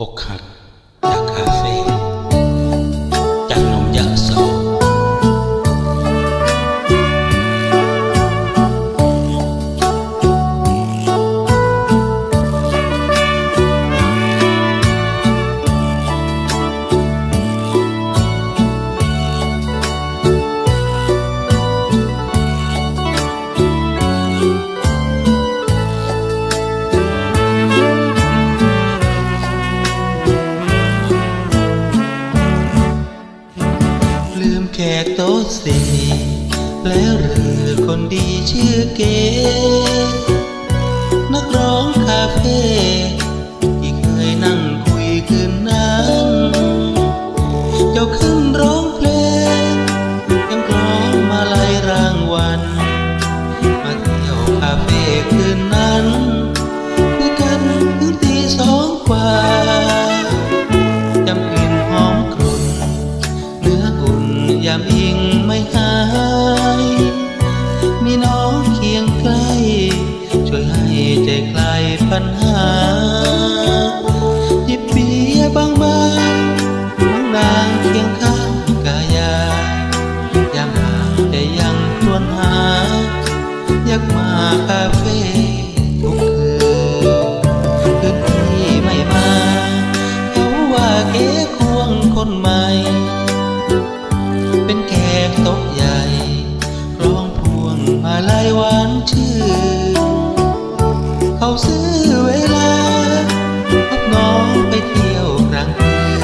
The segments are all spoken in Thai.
อกหัก แขกโต๊ะสี่แล้วหรือคนดีชื่อเก๋นักร้องคาเฟ่ที่เคยนั่งคุยคืนนั้นเจ้าขึ้นร้อง ยามอิงไม่หาย มีน้องเคียงใกล้ ช่วยให้ใจคลายปัญหาหยิบเบียบางบางน้องนางเคียงข้างกายายามห่างใจยังครวญหา อยากมาคา ไปเที่ยวกลางคืน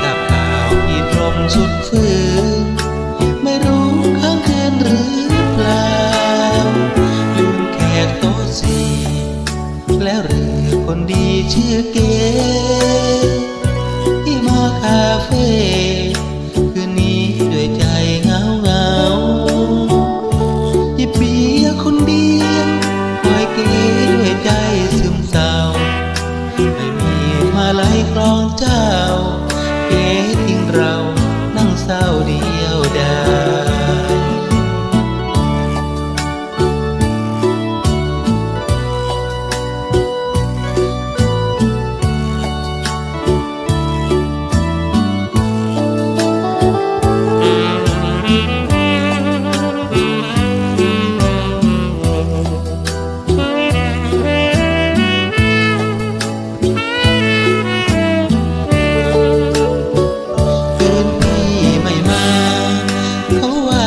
ทราบข่าวอีตรมสุดฟืนไม่รู้ค้างคืนหรือเปล่าลืมแขกโต๊ะสี่แล้วหรือคนดีชื่อเก๋ที่มาคาเฟ่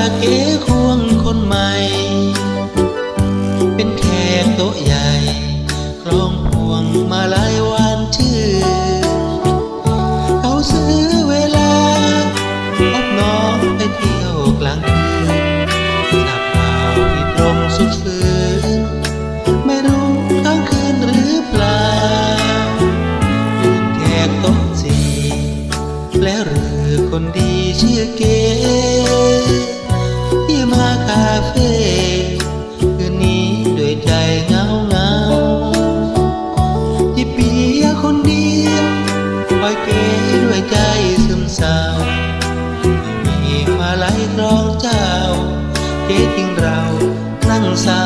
เขาว่าเก๋ควงคนใหม่ เป็นแขกโต๊ะใหญ่าเฟ่คืนนี้ด้วยใจเงาเงาที่ปียคนเดียวคอยเก๋ด้วยใจซึมเศร้ามีมาไหลครองเจ้าเจ๊ทิ้งเรานั่งเศร้า